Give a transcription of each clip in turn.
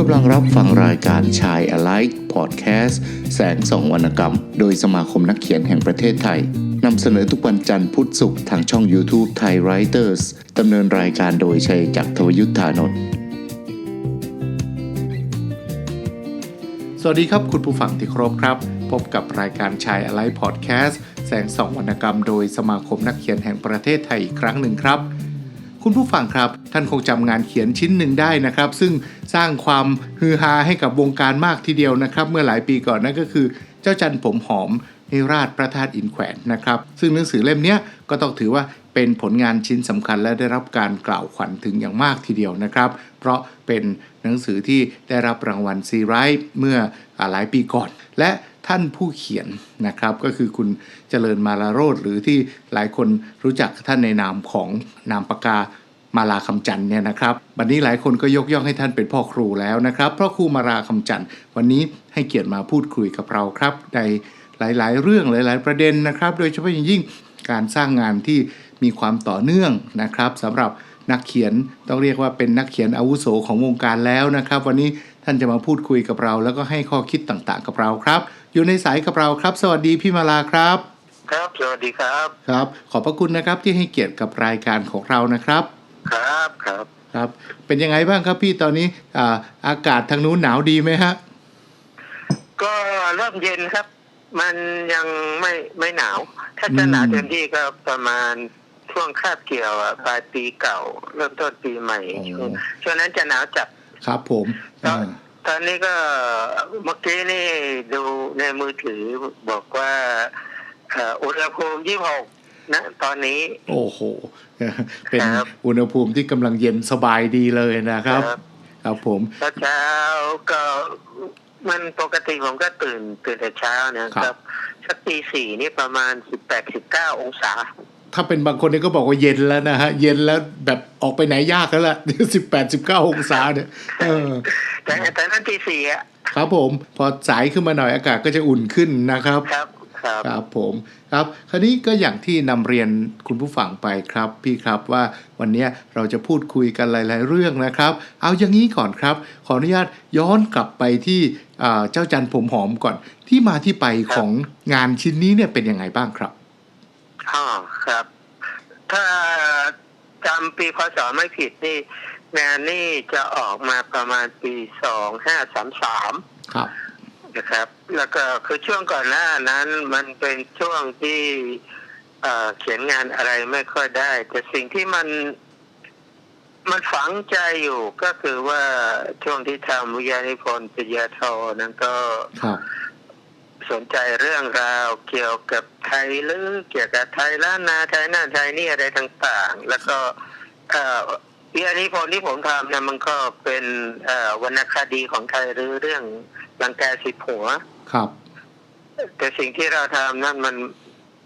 กำลังรับฟังรายการชาย Alike Podcast แสงสองวรรณกรรม โดยสมาคมนักเขียนแห่งประเทศไทยนำเสนอทุกวันจันทร์พุธศุกร์ทางช่อง YouTube Thai Writers ดำเนินรายการโดยชัยจักรทวยุทธานนท์สวัสดีครับคุณผู้ฟังที่เคารพครับ พบกับรายการชาย Alike Podcast แสงสองวรรณกรรม โดยสมาคมนักเขียนแห่งประเทศไทยอีกครั้งหนึ่งครับ คุณผู้ฟังครับ ท่านคงจำงานเขียนชิ้นหนึ่งได้นะครับ ซึ่งสร้างความฮือฮาให้กับวงการมากทีเดียวนะครับ เมื่อหลายปีก่อนนั่นก็คือ เจ้าจันผมหอมนิราชพระธาตุอินแขวนนะครับ ซึ่งหนังสือเล่มนี้ก็ต้องถือว่าเป็นผลงานชิ้นสำคัญและได้รับการกล่าวขวัญถึงอย่างมากทีเดียวนะครับ เพราะเป็นหนังสือที่ได้รับรางวัลซีไรท์เมื่อหลายปีก่อน และ ท่านผู้เขียนนะครับ ก็คือคุณเจริญมาลาโรดหรือที่หลายคนรู้จักท่านในนามของนามปากกามาลาคำจันทร์เนี่ยนะครับ วันนี้หลายคนก็ยกย่องให้ท่านเป็นพ่อครูแล้วนะครับเพราะครูมาลาคำจันทร์วันนี้ให้เกียรติมาพูดคุยกับเราครับในหลาย ๆ เรื่องหลาย ๆ ประเด็นนะครับ โดยเฉพาะอย่างยิ่งการสร้างงานที่มีความต่อเนื่องนะครับสำหรับนักเขียนต้องเรียกว่าเป็นนักเขียนอาวุโสของวงการแล้วนะครับ วันนี้ท่านจะมาพูดคุยกับเรา แล้วก็ให้ข้อคิดต่างๆ กับเราครับ อยู่ในสายกับเราครับ สวัสดีพี่มาลาครับ ครับสวัสดีครับครับ ขอบพระคุณนะครับที่ให้เกียรติกับรายการของเรานะครับ ครับครับครับเป็นยังไงบ้างครับพี่ตอนนี้อ่าอากาศทางนู้นหนาวดีไหมฮะก็เริ่มเย็นครับ มันยังไม่ไม่หนาว ถ้าจะหนาวอืมเต็มที่ก็ประมาณช่วงคาบเกี่ยวอะปลายปีเก่า เริ่มต้นปีใหม่อ๋อช่วงช่วงนั้นจะหนาวจัดครับผม ตอนอ่าตอนนี้ก็เมื่อกี้นี่ดูในมือถือบอกว่าเอ่ออุณหภูมิยี่หกนะตอนนี้ โอ้โห เป็นครับอุณหภูมิที่กำลังเย็นสบายดีเลยนะครับ ครับครับผมตอนเช้าก็มันปกติผมก็ตื่นตื่นแต่เช้านะครับสักตีสี่นี่ประมาณสิบแปดสิบเก้าองศา ถ้าเป็นบางคนนี่ก็บอกว่าเย็นแล้วนะฮะ เย็นแล้วแบบออกไปไหนยากแล้วล่ะสิบแปดสิบเก้าองศาเนี่ยเออแต่แต่นั้นตีสี่อะครับผม พอสายขึ้นมาหน่อยอากาศก็จะอุ่นขึ้นนะครับ ครับครับครับผมครับ คราวนี้ก็อย่างที่นำเรียนคุณผู้ฟังไปครับ พี่ครับว่าวันนี้เราจะพูดคุยกันหลาย ๆ เรื่องนะครับ เอาอย่างนี้ก่อนครับ ขออนุญาตย้อนกลับไปที่อ่าเจ้าจันผมหอมก่อน ที่มาที่ไปของงานชิ้นนี้เนี่ยเป็นยังไงบ้างครับ อ๋อครับ ถ้าจำปีพศไม่ผิดนี่งานนี่จะออกมาประมาณปีสองห้าสามสามครับนะครับ แล้วก็คือช่วงก่อนหน้านั้นมันเป็นช่วงที่เอ่อเขียนงานอะไรไม่ค่อยได้ แต่สิ่งที่มันมันฝังใจอยู่ก็คือว่าช่วงที่ทำวิทยานิพนธ์ปริญญาโทนั้นก็ครับ สนใจเรื่องราวเกี่ยวกับไทยหรือเกี่ยวกับไทยล้านนาไทยน่านไทยนี่อะไรต่างๆ แล้วก็เอ่อวิทยานิพนธ์ที่ผมทำเนี่ยมันก็เป็นเอ่อวรรณคดีของไทยหรือเรื่องรังแกสิบหัว ครับ แต่สิ่งที่เราทำนั่นมัน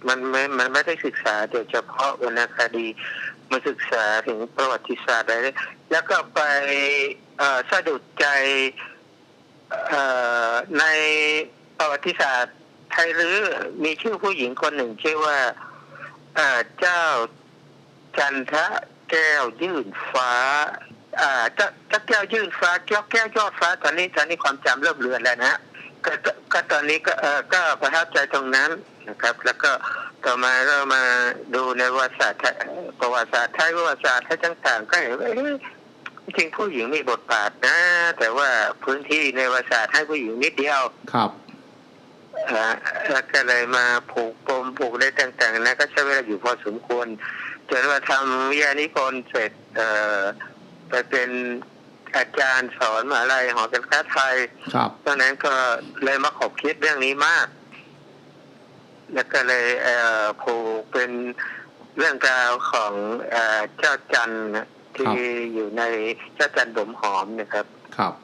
มันไม่มันไม่ได้ศึกษาโดยเฉพาะวรรณคดีมาศึกษาถึงประวัติศาสตร์อะไรแล้วก็ไปเอ่อสะดุดใจเอ่อใน ประวัติศาสตร์ไทยรือมีชื่อผู้หญิงคนหนึ่งชื่อว่าเจ้าจันทะแก้วยื่นฟ้าเจ้าเจ้าแก้วยื่นฟ้าแก้วแก้วยอดฟ้า ตอนนี้ตอนนี้ความจำเริ่มเลือนแล้วนะก็ก็ตอนนี้ก็ก็ประทับใจตรงนั้นนะครับ แล้วก็ต่อมาก็มาดูในประวัติศาสตร์ไทยประวัติศาสตร์ไทยประวัติศาสตร์ไทยต่างๆก็เห็นว่าจริงผู้หญิงมีบทบาทนะ แต่ว่าพื้นที่ในประวัติศาสตร์ให้ผู้หญิงนิดเดียวครับ แล้วก็เลยมาผูกปมผูกได้ต่างๆนะก็ใช้เวลาอยู่พอสมควรจนว่าทำวิทยานิพนธ์เสร็จเอ่อไปเป็นอาจารย์สอนมหาลัยหอการค้าไทยครับตอนนั้นก็เลยมาขบคิดเรื่องนี้มาก แล้วก็เลยเอ่อผูกเป็นเรื่องราวของเอ่อเจ้าจันทร์นะที่อยู่ในเจ้าจันทร์ดมหอมนะครับ ครับ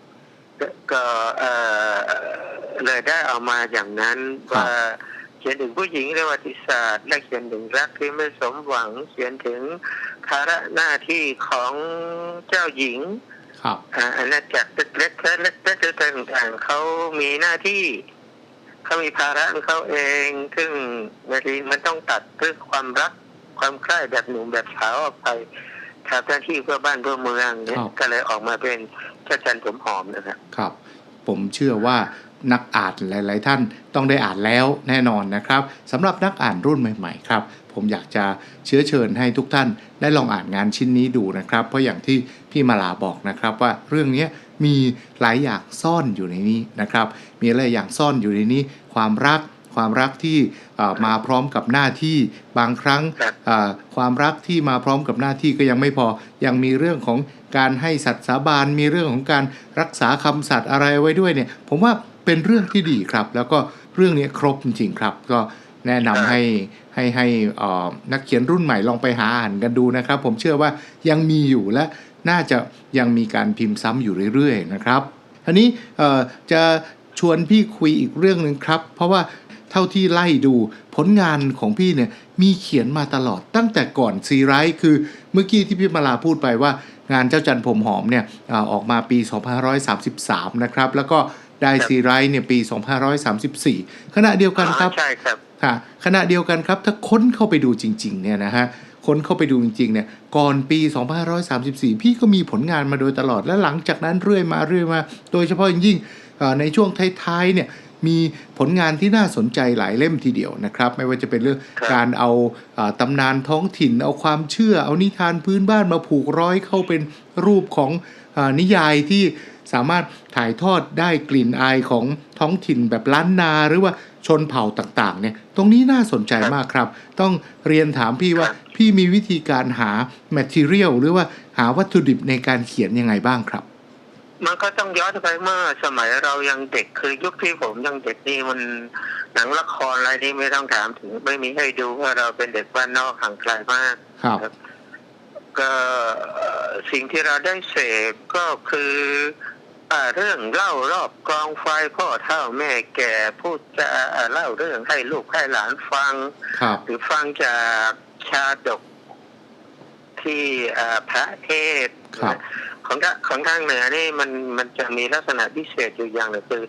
ก็ก็เอ่อ เลยได้เอามาอย่างนั้นครับว่าเขียนถึงผู้หญิงในประวัติศาสตร์และเขียนถึงรักที่ไม่สมหวัง เขียนถึงภาระหน้าที่ของเจ้าหญิงครับอ่าอาณาจักรเล็กๆเล็กๆเล็กๆต่างๆเขามีหน้าที่เขามีภาระของเขาเอง ซึ่งบางทีมันต้องตัดเรื่องความรักความใคร่แบบหนุ่มแบบสาวออกไปทำหน้าที่เพื่อบ้านเพื่อเมืองเนี่ยครับก็เลยออกมาเป็นเจ้าจันผมหอมนะครับ ครับ ผมเชื่อว่า นักอ่านหลาย ๆ ท่านต้องได้อ่านแล้วแน่นอนนะครับสำหรับนักอ่านรุ่นใหม่ ๆ ครับ ผมอยากจะเชื้อเชิญให้ทุกท่านได้ลองอ่านงานชิ้นนี้ดูนะครับ เพราะอย่างที่พี่มาลาบอกนะครับว่าเรื่องนี้มีหลายอย่างซ่อนอยู่ในนี้นะครับ มีหลายอย่างซ่อนอยู่ในนี้ ความรักความรักที่มาพร้อมกับหน้าที่บางครั้งความรักที่มาพร้อมกับหน้าที่ก็ยังไม่พอยังมีเรื่องของการให้สัตย์สาบานมีเรื่องของการรักษาคำสัตย์อะไรไว้ด้วยเนี่ย ผมว่า เป็นเรื่องที่ดีครับ แล้วก็เรื่องนี้ครบจริง ๆ ครับ ก็แนะนำให้ให้ให้เอ่อนักเขียนรุ่นใหม่ลองไปหาอ่านกันดูนะครับ ผมเชื่อว่ายังมีอยู่และน่าจะยังมีการพิมพ์ซ้ำอยู่เรื่อย ๆ นะครับทีนี้เอ่อจะชวนพี่คุยอีกเรื่องหนึ่งครับ เพราะว่าเท่าที่ไล่ดูผลงานของพี่เนี่ยมีเขียนมาตลอดตั้งแต่ก่อนซีไรส์คือเมื่อกี้ที่พี่มาลาพูดไปว่างานเจ้าจันผมหอมเนี่ยอาออกมาปี 2533 นะครับ แล้วก็ ได้ครับซีไรส์เนี่ยปี 2534 ขณะเดียวกันครับอ๋อใช่ครับค่ะขณะเดียวกันครับถ้าค้นเข้าไปดูจริงๆเนี่ยนะฮะค้นเข้าไปดูจริงๆเนี่ยก่อนปี 2534 พี่ก็มีผลงานมาโดยตลอดและหลังจากนั้นเรื่อยมาเรื่อยมา โดยเฉพาะอย่างยิ่งเอ่อในช่วงท้ายๆเนี่ยมีผลงานที่น่าสนใจหลายเล่มทีเดียวนะครับ ไม่ว่าจะเป็นเรื่องครับการเอาเอ่อตำนานท้องถิ่น เอาความเชื่อ เอานิทานพื้นบ้านมาผูกร้อยเข้าเป็นรูปของเออนิยายที่ สามารถถ่ายทอดได้กลิ่นอายของท้องถิ่นแบบล้านนาหรือว่าชนเผ่าต่างๆเนี่ยตรงนี้น่าสนใจมากครับ ต้องเรียนถามพี่ว่าครับพี่มีวิธีการหา material หรือว่าหาวัตถุดิบในการเขียนยังไงบ้างครับ มันก็ต้องย้อนไปเมื่อสมัยเรายังเด็กคือยุคที่ผมยังเด็กนี่มันหนังละครอะไรนี่ไม่ต้องถามถึงไม่มีให้ดูเพราะเราเป็นเด็กบ้านนอกห่างไกลมากครับก็เอ่อสิ่งที่เราได้เสพก็คืออ่า เรื่องเล่ารอบกองไฟพ่อเท่าแม่แก่พูดจะเล่าเรื่องให้ลูกให้หลานฟังครับหรือฟังจากชาดกที่อ่าพระเทศน์ครับของทางของทางเหนือนี่มันมันจะมีลักษณะพิเศษอยู่อย่างหนึ่งคือ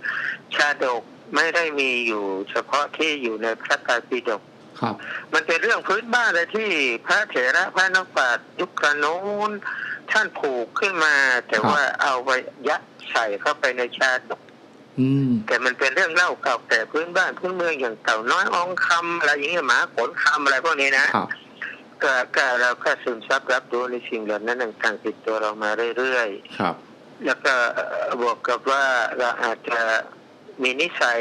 ชาดกไม่ได้มีอยู่เฉพาะที่อยู่ในพระไตรปิฎกครับมันเป็นเรื่องพื้นบ้านเลยที่พระเถระพระนักปราชญ์ยุคกระโน้น ท่านผูกขึ้นมา แต่ครับว่าเอาไว้ยัดใส่เข้าไปในชาดกอืมแต่มันเป็นเรื่องเล่าเก่าแต่พื้นบ้านพื้นเมืองอย่างเต่าน้อยอองคำอะไรอย่างเงี้ยหมาขนคำอะไรพวกนี้นะครับก็ก็เราก็ซึมซับรับรู้ในสิ่งเหล่านั้นต่างๆติดตัวเรามาเรื่อยๆครับ แล้วก็เอ่อบวกกับว่าเราอาจจะมีนิสัย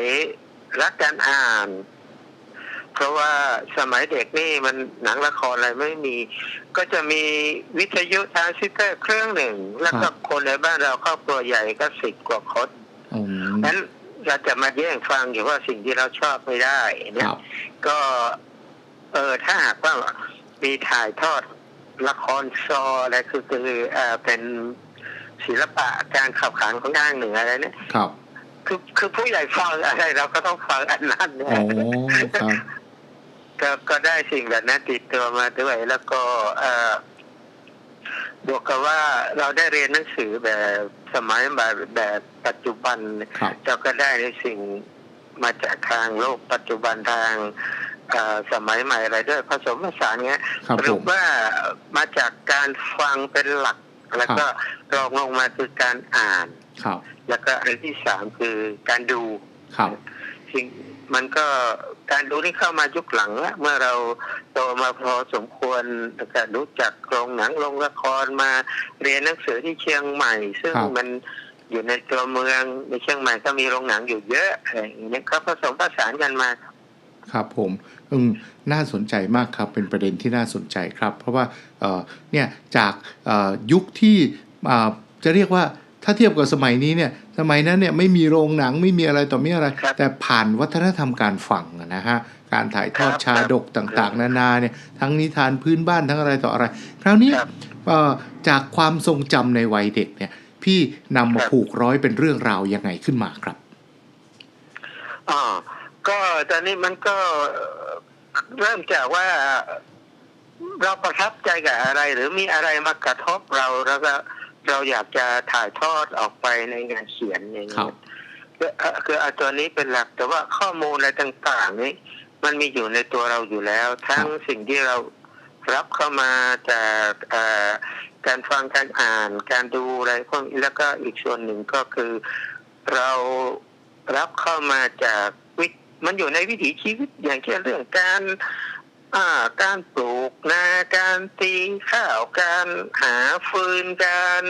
รักการอ่าน เพราะว่าสมัยเด็กนี่มันหนังละครอะไรไม่มี ก็จะมีวิทยุทรานซิสเตอร์เครื่องหนึ่ง แล้วก็คนในบ้านเราครอบครัวใหญ่ก็สิบกว่าคนอืมนั้นเราจะมาแย่งฟังอยู่ว่าสิ่งที่เราชอบไม่ได้คเนี่ยรับก็เออถ้าหากว่ามีถ่ายทอดละครซออะไรคือคือเออเป็นศิลปะการขับขานของทางเหนืออะไรเนี่ยครับคือคือผู้ใหญ่ฟังอะไรเราก็ต้องฟังอันนั้นเนี่โอ้ยครับ ก็ก็ได้สิ่งแบบนั้นติดตัวมาด้วยแล้วก็เออบวกกับว่าเราได้เรียนหนังสือแบบสมัยแบบแบบปัจจุบันครับเราก็ได้ในสิ่งมาจากทางโลกปัจจุบันทางเอ่อสมัยใหม่อะไรด้วยผสมผสานเงี้ยครับสผรุปมว่ามาจากการฟังเป็นหลัก แล้วก็รองลงมาคือการอ่านครับแล้วก็อันที่สามคือการดูครับสิ่งมันก็ การดูนี่เข้ามายุคหลังแล้วเมื่อเราโตมาพอสมควรแล้วก็รู้จักโรงหนังโรงละครมาเรียนหนังสือที่เชียงใหม่ ซึ่งครับมันอยู่ในตัวเมืองในเชียงใหม่ก็มีโรงหนังอยู่เยอะอะไรอย่างเงี้ยก็ผสมผสานกันมา ครับผมอืมน่าสนใจมากครับเป็นประเด็นที่น่าสนใจครับ เพราะว่าเอ่อเนี่ยจากเอ่อยุคที่อ่าจะเรียกว่าถ้าเทียบกับสมัยนี้เนี่ย สมัยนั้นเนี่ยไม่มีโรงหนังไม่มีอะไรต่อมีอะไรครับแต่ผ่านวัฒนธรรมการฟังอะนะฮะการถ่ายทอดครับชาดกต่างๆ นานาเนี่ยทั้งนิทานพื้นบ้านทั้งอะไรต่ออะไร คราวนี้ครับเอ่อจากความทรงจำในวัยเด็กเนี่ย พี่นำมาครับผูกร้อยเป็นเรื่องราวยังไงขึ้นมาครับอ๋อก็ตอนนี้มันก็เริ่มจากว่าเราประทับใจกับอะไร หรือมีอะไรมากระทบเราแล้วก็ เราอยากจะถ่ายทอดออกไปในงานเขียนอย่างครันี้บคือเอ่อคือเอาตัวนี้เป็นหลัก แต่ว่าข้อมูลอะไรต่างๆนี้ มันมีอยู่ในตัวเราอยู่แล้ว ทั้งสิ่งที่เรารับเข้ามาจากเอ่อการฟังการอ่าน การดูอะไรพวกนี้แล้วก็อีกส่วนหนึ่งก็คือ เรารับเข้ามาจากวิมันอยู่ในวิถีชีวิตอย่างเช่นเรื่องการ อ่าการปลูกนาการตีข้าวการหาฟืนการ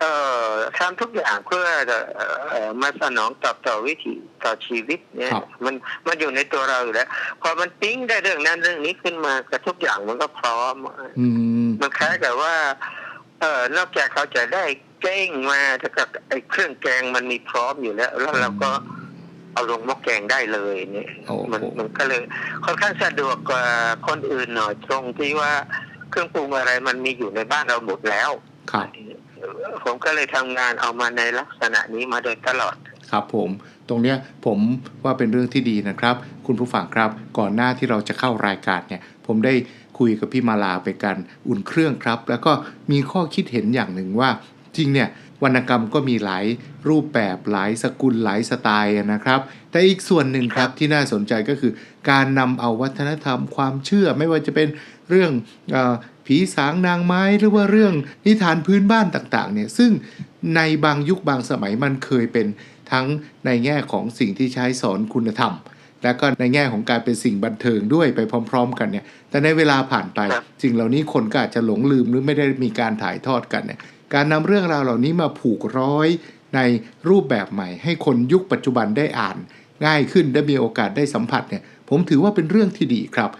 เอ่อทำทุกอย่างเพื่อจะเอ่อเอ่อมาสนองตอบต่อวิถีต่อชีวิตเนี่ยครับมันมันอยู่ในตัวเราอยู่แล้ว พอมันปิ๊งได้เรื่องนั้นเรื่องนี้ขึ้นมาก็ทุกอย่างมันก็พร้อม อืม มันคล้ายกับว่า เออนอกจากเขาจะได้เก้งมาแต่กับไอ้เครื่องแกงมันมีพร้อมอยู่แล้ว แล้วเราก็ เอาลงหม้อแกงได้เลยเนี่ยโอ้โหมันมันก็เลยค่อนข้างสะดวกกว่าคนอื่นหน่อยตรงที่ว่าเครื่องปรุงอะไรมันมีอยู่ในบ้านเราหมดแล้วครับผมก็เลยทำงานเอามาในลักษณะนี้มาโดยตลอดครับผมตรงเนี้ยผมว่าเป็นเรื่องที่ดีนะครับ คุณผู้ฟังครับ ก่อนหน้าที่เราจะเข้ารายการเนี่ย ผมได้คุยกับพี่มาลาไปกันอุ่นเครื่องครับ แล้วก็มีข้อคิดเห็นอย่างหนึ่งว่าจริงเนี่ย วรรณกรรมก็มีหลายรูปแบบหลายสกุลหลายสไตล์นะครับ แต่อีกส่วนหนึ่งครับที่น่าสนใจก็คือ การนำเอาวัฒนธรรมความเชื่อไม่ว่าจะเป็นเรื่องเออผีสางนางไม้หรือว่าเรื่องนิทานพื้นบ้านต่างๆเนี่ยซึ่งในบางยุคบางสมัยมันเคยเป็นทั้งในแง่ของสิ่งที่ใช้สอนคุณธรรม และก็ในแง่ของการเป็นสิ่งบันเทิงด้วยไปพร้อม ๆ กันเนี่ยแต่ในเวลาผ่านไปครับสิ่งเหล่านี้คนก็อาจจะหลงลืมหรือไม่ได้มีการถ่ายทอดกันเนี่ย การนำเรื่องราวเหล่านี้มาผูกร้อยในรูปแบบใหม่ ให้คนยุคปัจจุบันได้อ่าน ง่ายขึ้นได้มีโอกาสได้สัมผัสเนี่ยผมถือว่าเป็นเรื่องที่ดีครับ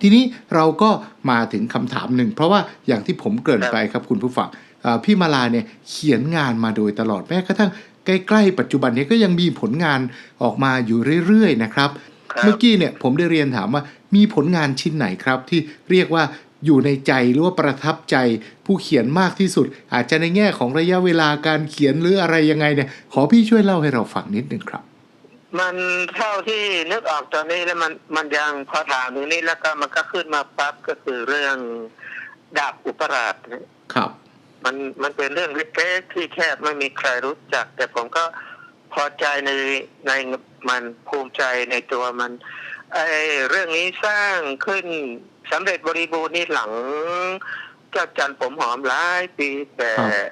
ทีนี้เราก็มาถึงคำถามหนึ่ง เพราะว่าอย่างที่ผมเกริ่นไปครับคุณผู้ฟังเอ่อพี่มาลาเนี่ยเขียนงานมาโดยตลอดแม้กระทั่งใกล้ๆปัจจุบันเนี้ก็ยังมีผลงานออกมาอยู่เรื่อยๆนะครับครับ เมื่อกี้เนี่ยผมได้เรียนถามว่ามีผลงานชิ้นไหนครับ ที่เรียกว่า อยู่ในใจหรือว่าประทับใจผู้เขียนมากที่สุด อาจจะในแง่ของระยะเวลาการเขียนหรืออะไรยังไงเนี่ยขอพี่ช่วยเล่าให้เราฟังนิดหนึ่งครับ มันเท่าที่นึกออกตอนนี้แล้วมันมันยังพอถามถึงนี้แล้วก็มันก็ขึ้นมาปั๊บก็คือเรื่องดาบอุปราชเนี่ยครับ มันมันเป็นเรื่องเล็กๆที่แทบไม่มีใครรู้จัก แต่ผมก็พอใจในในมันภูมิใจในตัวมันไอเรื่องนี้สร้างขึ้น สำเร็จบริบูรณ์นี่หลังเจ้าจันทร์ผมหอมหลายปีแต่ครับ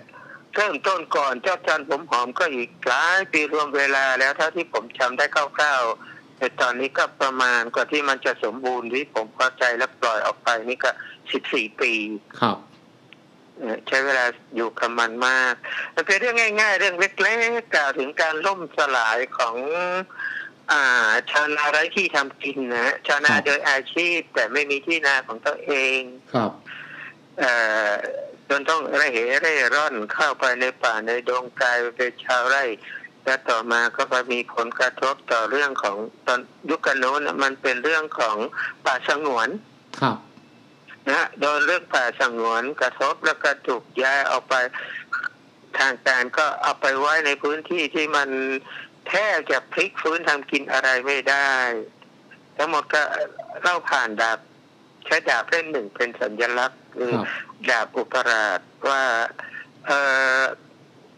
เริ่มต้นก่อนเจ้าจันทร์ผมหอมก็อีกหลายปีรวมเวลาแล้วเท่าที่ผมจำได้คร่าวๆแต่ตอนนี้ก็ประมาณกว่าที่มันจะสมบูรณ์ที่ผมพอใจและปล่อยออกไปนี่ก็สิบสี่ปีครับเอ่อใช้เวลาอยู่กับมันมากมันเป็นเรื่องง่าย ๆ เรื่องเล็กๆกล่าวถึงการล่มสลายของ อ่า ชาวนาไร้ที่ทำกินนะชาวนาครับโดยอาชีพ แต่ไม่มีที่นาของตัวเองครับเอ่อจนต้องระเหเร่ร่อนเข้าไปในป่าในดงกลายเป็นชาวไร่และต่อมาก็ไปมีผลกระทบต่อเรื่องของตอนยุคกันโน้นน่ะมันเป็นเรื่องของป่าสงวนครับนะฮะโดนเรื่องป่าสงวนกระทบแล้วก็ถูกย้ายออกไปทางการก็เอาไปไว้ในพื้นที่ที่มัน แทบจะพลิกฟื้นทำกินอะไรไม่ได้ ทั้งหมดก็เล่าผ่านดาบใช้ดาบเล่มหนึ่งเป็นสัญลักษณ์คือครับดาบอุปราชว่าเอ่อ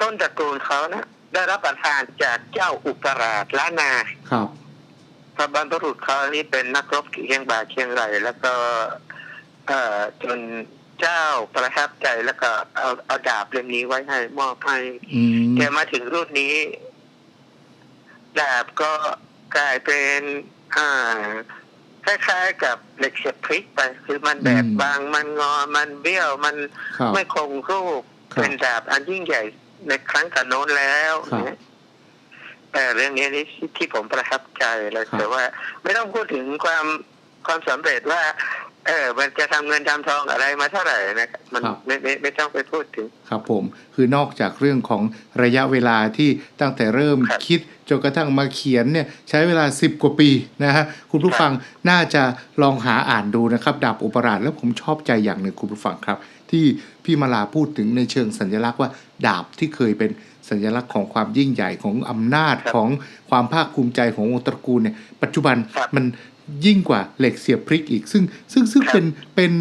ต้นตระกูลเขานะได้รับประทานจากเจ้าอุปราชล้านนาครับพระบรรพบุรุษเขานี่เป็นนักรบเคียงบ่าเคียงไหลแล้วก็เอ่อจนเจ้าประทับใจแล้วก็เอาเอาดาบเล่มนี้ไว้ให้มอบให้อืมแต่มาถึงรุ่นนี้ ดาบก็กลายเป็นอ่าคล้ายๆกับเหล็กเสียบพริกไป คือมันแบบบางมันงอมันเบี้ยวมันครับไม่คงรูปครับเป็นดาบอันยิ่งใหญ่ในครั้งก่อนโน้นแล้วครับนะแต่เรื่องนี้นี่ที่ผมประทับใจเลยครับแต่ว่า ไม่ต้องพูดถึงความความสำเร็จว่า เออ มันจะทำเงินทำทองอะไรมาเท่าไหร่นะครับมันไม่ไม่ไม่ต้องไปพูดถึง ครับผม คือนอกจากเรื่องของระยะเวลาที่ตั้งแต่เริ่มครับคิดจนกระทั่งมาเขียนเนี่ยใช้เวลา 10 กว่าปีนะฮะคุณผู้ครับฟังน่าจะลองหาอ่านดูนะครับดาบอุปราชแล้วผมชอบใจอย่างหนึ่งคุณผู้ฟังครับ ที่พี่มาลาพูดถึงในเชิงสัญลักษณ์ว่า ดาบที่เคยเป็นสัญลักษณ์ของความยิ่งใหญ่ของอำนาจครับของความภาคภูมิใจของวงตระกูลเนี่ยปัจจุบันครับมัน ยิ่งกว่าเหล็กเสียบพริกอีก ซึ่งซึ่งซึ่งครับเป็นเป็น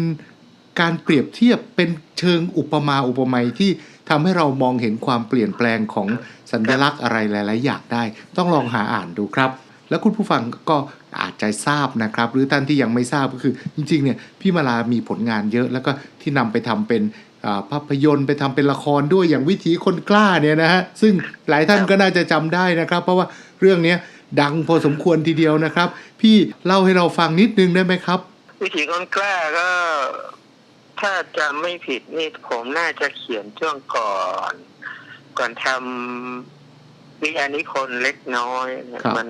การเปรียบเทียบเป็นเชิงอุปมาอุปไมยที่ทำให้เรามองเห็นความเปลี่ยนแปลงของสัญลักษณ์อะไรหลาย ๆ อย่างได้ ต้องลองหาอ่านดูครับ แล้วคุณผู้ฟังก็อาจจะทราบนะครับ หรือท่านที่ยังไม่ทราบก็คือ จริง ๆ เนี่ยพี่มาลามีผลงานเยอะ แล้วก็ที่นำไปทำเป็นอ่าภาพยนตร์ไปทำเป็นละครด้วยอย่างวิถีคนกล้าเนี่ยนะฮะซึ่งหลายท่านก็น่าจะจำได้นะครับ เพราะว่าเรื่องเนี้ย ดังพอสมควรทีเดียวนะครับ พี่เล่าให้เราฟังนิดนึงได้ไหมครับ วิถีคนกล้าก็ถ้าจำไม่ผิดนี่ผมน่าจะเขียนช่วงก่อน ก่อนทำวิทยานิพนธ์เล็กน้อยนะครับมัน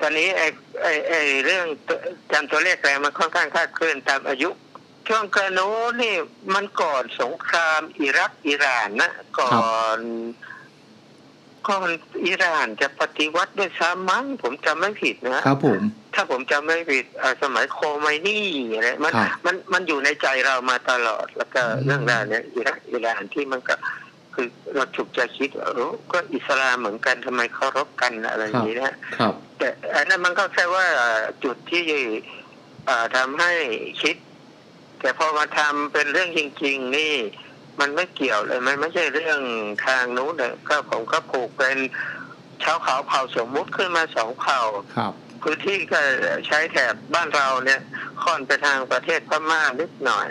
ตอนนี้ไอ้ไอ้ไอ้เรื่องตัวจำตัวเลขอะไรมันค่อนข้างคลาดเคลื่อนตามอายุ ช่วงกระโน้นนี่มันก่อนสงครามอิรักอิหร่านนะ ก่อน ก่อนอิหร่านจะปฏิวัติด้วยซ้ำมั้งผมจำไม่ผิดนะครับผม ถ้าผมจำไม่ผิดเอ่อสมัยโคไมนี่อะไรมันครับมันมันอยู่ในใจเรามาตลอดแล้วก็อืมเรื่องราวเนี้ยอิรักอิหร่านที่มันก็คือเราถูกใจคิดว่าเออก็อิสลามเหมือนกันทำไมเคารพกันอะไรอย่างนี้นะครับ แต่อันนั้นมันก็แค่ว่าจุดที่เอ่อทำให้คิด แต่พอมาทำเป็นเรื่องจริง ๆ นี่ มันไม่เกี่ยวเลย มันไม่ใช่เรื่องทางนู้นเลยก็ผมก็ผูกเป็นชาวเขาเผ่าสมมุติขึ้นมาสองเผ่าครับพื้นที่ก็ใช้แถบบ้านเราเนี่ยค่อนไปทางประเทศพม่านิดหน่อย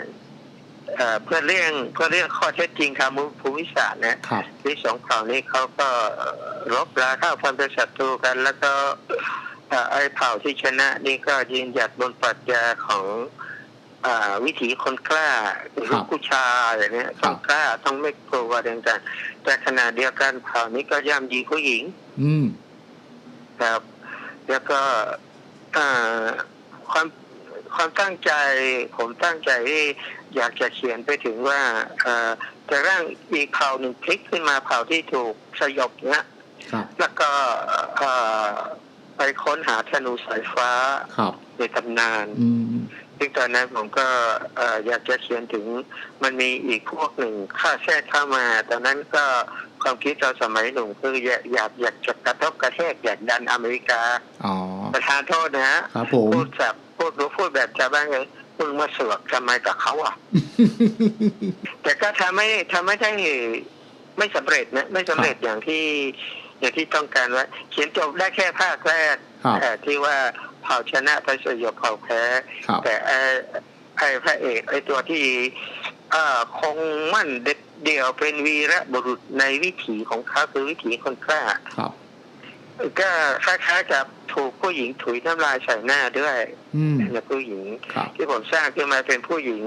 เออเพื่อเลี่ยงเพื่อเลี่ยงข้อเท็จจริงทางภูมิศาสตร์เนี่ยครับที่สองเผ่านี้เขาก็เอ่อรบราฆ่าฟันเป็นศัตรูกัน แล้วก็เอ่อไอ้เผ่าที่ชนะนี่ก็ยืนหยัดบนปรัชญาของอ่า วิถีคนกล้าลูกผู้ชายอย่างเนี้ยต้องกล้าต้องไม่กลัวต่างๆแต่ขณะเดียวกันเผ่านี้ก็ย่ำยีผู้หญิง อืมครับ แล้วก็อ่าความความตั้งใจ ผมตั้งใจที่อยากจะเขียนไปถึงว่าเอ่อจะร่างอีกเผ่าหนึ่งพลิกขึ้นมาเผ่าที่ถูกสยบเนี้ยครับแล้วก็เอ่อไปค้นหาธนูสายฟ้าครับในตำนานอืม ซึ่งตอนนั้นผมก็เอ่ออยากจะเขียนถึงมันมีอีกพวกหนึ่งข้าแทรกเข้ามา ตอนนั้นก็ความคิดเราสมัยหนุ่มคืออยากอยากอยากจะกระทบกระแทกอยากดันอเมริกาอ๋อประธานโทษนะฮะครับผมพูดแบบพูดรู้พูดแบบชาวบ้านเลยมึงมาเสือกทำไมกับเขาอะ แต่ก็ทำไม่ทำไม่ได้ไม่สำเร็จนะ ไม่สำเร็จอย่างที่อย่างที่ต้องการไว่า เขียนจบได้แค่ภาคแรกครับเอ่อที่ว่า เผ่าชนะไปสยบเผ่าแพ้ครับแต่ไอ้ไอ้พระเอกไอ้ตัวที่เอ่อคงมั่นเด็ดเดี่ยวเป็นวีระบุรุษในวิถีของเขาคือวิถีคนกล้าครับก็คล้ายๆกับถูกผู้หญิงถุยน้ำลายใส่หน้าด้วยอืมนะผู้หญิงครับที่ผมสร้างขึ้นมาเป็นผู้หญิง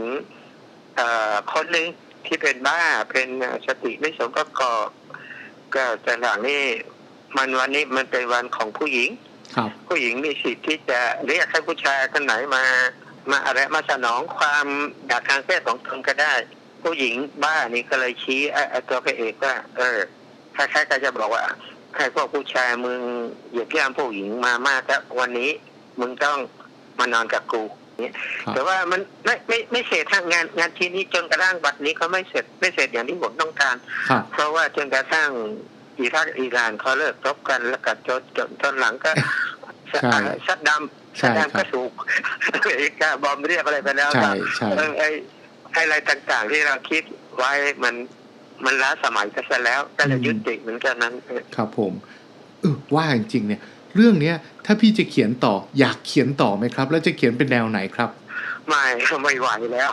เอ่อคนหนึ่งที่เป็นบ้าเป็นสติไม่สมประกอบ ก็แต่หลังนี้มันวันนี้มันเป็นวันของผู้หญิงครับ ผู้หญิงมีสิทธิ์ที่จะเรียกให้ผู้ชายคนไหนมา มาอะไรมาสนองความอยากทางเพศของตนก็ได้ ผู้หญิงบ้านี่ก็เลยชี้ไอ้ไอ้ตัวพระเอกว่า เออคล้ายๆก็จะบอกว่าใครพวกผู้ชายมึงเหยียบย่ำผู้หญิงมามากแล้ววันนี้มึงต้องมานอนกับกูเนี่ยครับแต่ว่ามันไม่ไม่ไม่เสร็จทางงานงานที่นี้จนกระทั่งบัดนี้ก็ไม่เสร็จไม่เสร็จอย่างที่ผมต้องการครับเพราะว่าจนกระทั่ง อิรักอิหร่านเขาเลิกรบกันแล้วก็จนจนตอนหลังก็ใช่ซัดดำใช่ซัดครับดำก็ถูกอเมริกาบอมเรียกอะไรไปแล้วใช่ก็ใช่เออไอ้ไอ้อะไรต่างๆ ที่เราคิดไว้มันมันล้าสมัยกันซะแล้วก็เลยยุติเหมือนกันนั้นเออครับผมเออว่าจริงๆเนี่ย เรื่องเนี้ย ถ้าพี่จะเขียนต่ออยากเขียนต่อไหมครับ แล้วจะเขียนเป็นแนวไหนครับ ไม่ไม่ไหวแล้ว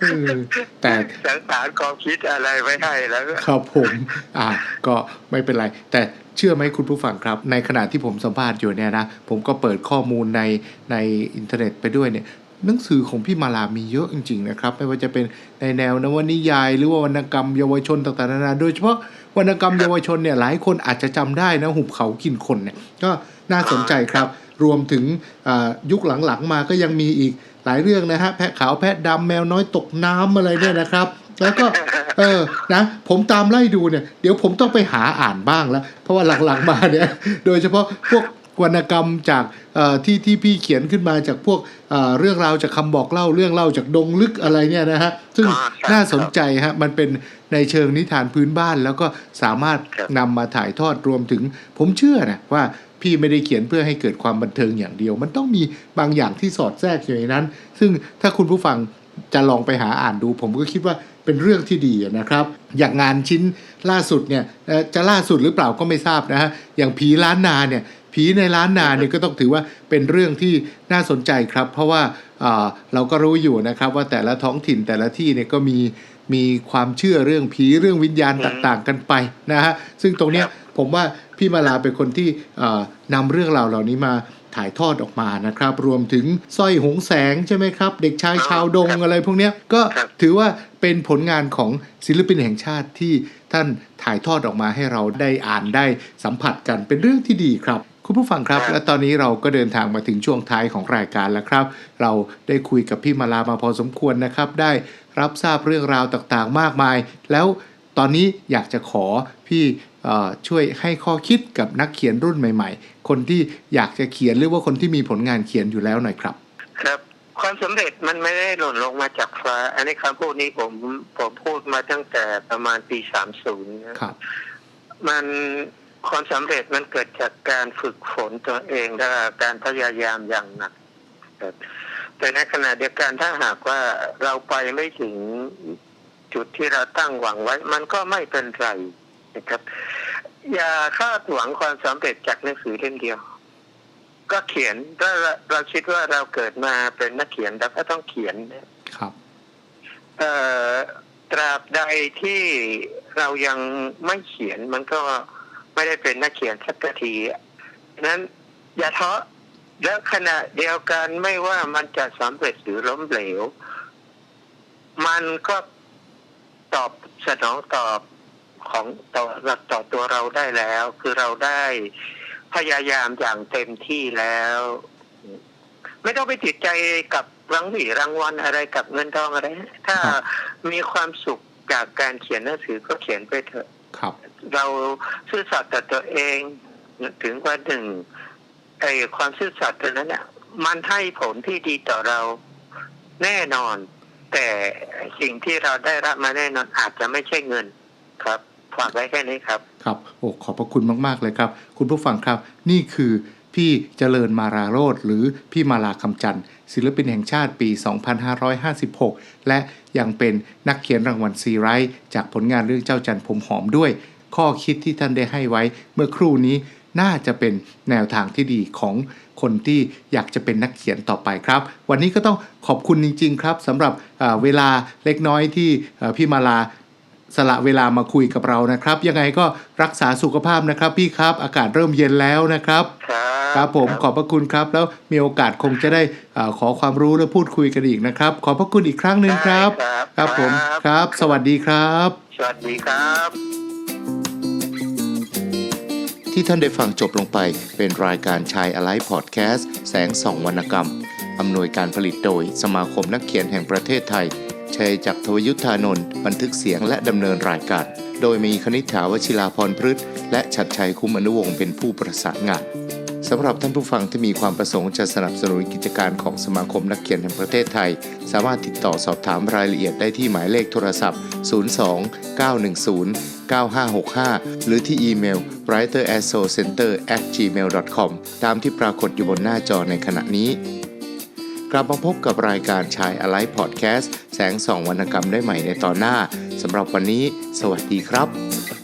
เออแต่สังสารความคิดอะไรไว้ให้แล้วก็ครับผมอ่าก็ไม่เป็นไร แต่เชื่อไหมคุณผู้ฟังครับ ในขณะที่ผมสัมภาษณ์อยู่เนี่ยนะ ผมก็เปิดข้อมูลในในอินเทอร์เน็ตไปด้วยเนี่ยหนังสือของพี่มาลามีเยอะจริง ๆ นะครับ ไม่ว่าจะเป็นในแนวนวนิยาย หรือว่าวรรณกรรมเยาวชนต่างๆนานาโดยเฉพาะวรรณกรรมเยาวชนเนี่ยหลายคนอาจจะจำได้นะหุบเขากินคนเนี่ยก็น่าสนใจครับ รวมถึงอ่ายุคหลังๆ มาก็ยังมีอีกหลายเรื่องนะฮะแพะขาวแพะดำแมวน้อยตกน้ำอะไรเนี่ยนะครับ แล้วก็เออนะผมตามไล่ดูเนี่ยเดี๋ยวผมต้องไปหาอ่านบ้างแล้ว เพราะว่าหลังๆมาเนี่ยโดยเฉพาะพวกวรรณกรรมจากเอ่อที่ที่พี่เขียนขึ้นมาจากพวกเอ่อเรื่องราวจากคำบอกเล่าเรื่องเล่าจากดงลึกอะไรเนี่ยนะฮะซึ่งอ่าครับน่าสนใจฮะมันเป็นในเชิงนิทานพื้นบ้าน แล้วก็สามารถครับนำมาถ่ายทอดรวมถึง ผมเชื่อนะว่า พี่ไม่ได้เขียนเพื่อให้เกิดความบันเทิงอย่างเดียว มันต้องมีบางอย่างที่สอดแทรกอยู่ในนั้น ซึ่งถ้าคุณผู้ฟังจะลองไปหาอ่านดู ผมก็คิดว่าเป็นเรื่องที่ดีนะครับ อย่างงานชิ้นล่าสุดเนี่ยเอ่อจะล่าสุดหรือเปล่าก็ไม่ทราบนะฮะอย่างผีล้านนาเนี่ยผีในล้านนาเนี่ยก็ต้องถือว่าเป็นเรื่องที่น่าสนใจครับ เพราะว่าอ่าเราก็รู้อยู่นะครับว่าแต่ละท้องถิ่นแต่ละที่เนี่ยก็มีมีความเชื่อเรื่องผีเรื่องวิญญาณต่าง ๆ กันไปนะฮะซึ่งตรงเนี้ย ผมว่าพี่มาลาเป็นคนที่อ่านำเรื่องราวเหล่านี้มาถ่ายทอดออกมานะครับ รวมถึงสร้อยหงแสงใช่ไหมครับ เด็กชายชาวดงอะไรพวกเนี้ยก็ถือว่าเป็นผลงานของศิลปินแห่งชาติที่ท่านถ่ายทอดออกมาให้เราได้อ่านได้สัมผัสกันเป็นเรื่องที่ดีครับ คุณผู้ฟังครับ และตอนนี้เราก็เดินทางมาถึงช่วงท้ายของรายการแล้วครับ เราได้คุยกับพี่มาลามาพอสมควรนะครับ ได้รับทราบเรื่องราวต่างๆ มากมาย แล้วตอนนี้อยากจะขอพี่เอ่อช่วยให้ข้อคิดกับนักเขียนรุ่นใหม่ ๆ คนที่อยากจะเขียนหรือว่าคนที่มีผลงานเขียนอยู่แล้วหน่อยครับ ครับความสำเร็จมันไม่ได้หล่นลงมาจากฟ้า อันนี้คำพูดนี้ผมผมพูดมาตั้งแต่ประมาณปีสามศูนย์ครับ มันความสำเร็จมันเกิดจากการฝึกฝนตัวเองและการพยายามอย่างหนักครับแต่ในขณะเดียวกันถ้าหากว่าเราไปไม่ถึงจุดที่เราตั้งหวังไว้ มันก็ไม่เป็นไรนะครับ อย่าคาดหวังความสำเร็จจากหนังสือเล่มเดียว ก็เขียนถ้าเราเราคิดว่าเราเกิดมาเป็นนักเขียนเราก็ต้องเขียนครับ เอ่อตราบใดที่เรายังไม่เขียนมันก็ไม่ได้เป็นนักเขียนสักทีฉะนั้นอย่าท้อและขณะเดียวกันไม่ว่ามันจะสำเร็จหรือล้มเหลว มันก็ตอบสนองตอบ ของต่อต่อตัวเราได้แล้ว คือเราได้พยายามอย่างเต็มที่แล้ว ไม่ต้องไปติดใจกับรางวัลรางวัลอะไรกับเงินทองอะไร ถ้าครับมีความสุขจากการเขียนหนังสือก็เขียนไปเถอะครับ เราซื่อสัตย์ต่อตัวเองถึงวันหนึ่งไอ้ความซื่อสัตย์ตัวนั้นเนี่ยมันให้ผลที่ดีต่อเราแน่นอน แต่สิ่งที่เราได้รับมาแน่นอนอาจจะไม่ใช่เงินครับ ฝากไว้แค่นี้ครับ ครับโอ้ขอบพระคุณมาก ๆ เลยครับ คุณผู้ฟังครับ นี่คือพี่เจริญมาราโรธหรือพี่มาลาคำจันทร์ศิลปินแห่งชาติปี 2556 และยังเป็นนักเขียนรางวัลซีไรท์จากผลงานเรื่องเจ้าจันทร์ผมหอมด้วย ข้อคิดที่ท่านได้ให้ไว้เมื่อครู่นี้น่าจะเป็นแนวทางที่ดีของคนที่อยากจะเป็นนักเขียนต่อไปครับ วันนี้ก็ต้องขอบคุณจริง ๆ ครับสำหรับเวลาเล็กน้อยที่พี่มาลา สละเวลามาคุยกับเรานะครับ ยังไงก็รักษาสุขภาพนะครับ พี่ครับอากาศเริ่มเย็นแล้วนะครับ ครับครับผมขอบพระคุณครับ แล้วมีโอกาสคงจะได้อาขอความรู้และพูดคุยกันอีกนะครับ ขอบพระคุณอีกครั้งหนึ่งครับ ได้ครับครับผมครับ ครับ สวัสดีครับ สวัสดีครับ ที่ท่านได้ฟังจบลงไปเป็นรายการชายอะไลพอดแคสต์แสงส่องวรรณกรรม อำนวยการผลิตโดยสมาคมนักเขียนแห่งประเทศไทย ชัยจักรทวยุทธานนท์บันทึกเสียงและดำเนินรายการ โดยมีคณิษฐาวชิลาพรพฤษและชัดชัยคุ้มอนุวงศ์เป็นผู้ประสานงานสำหรับท่านผู้ฟังที่มีความประสงค์จะสนับสนุนกิจการของสมาคมนักเขียนแห่งประเทศไทย สามารถติดต่อสอบถามรายละเอียดได้ที่หมายเลขโทรศัพท์ 02 910 9565 หรือที่อีเมล writerassocenter@gmail.com ตามที่ปรากฏอยู่บนหน้าจอในขณะนี้ กลับมาพบกับรายการชายอะไรพอดแคสต์แสงส่องวรรณกรรมได้ใหม่ในตอนหน้าสำหรับวันนี้ สวัสดีครับ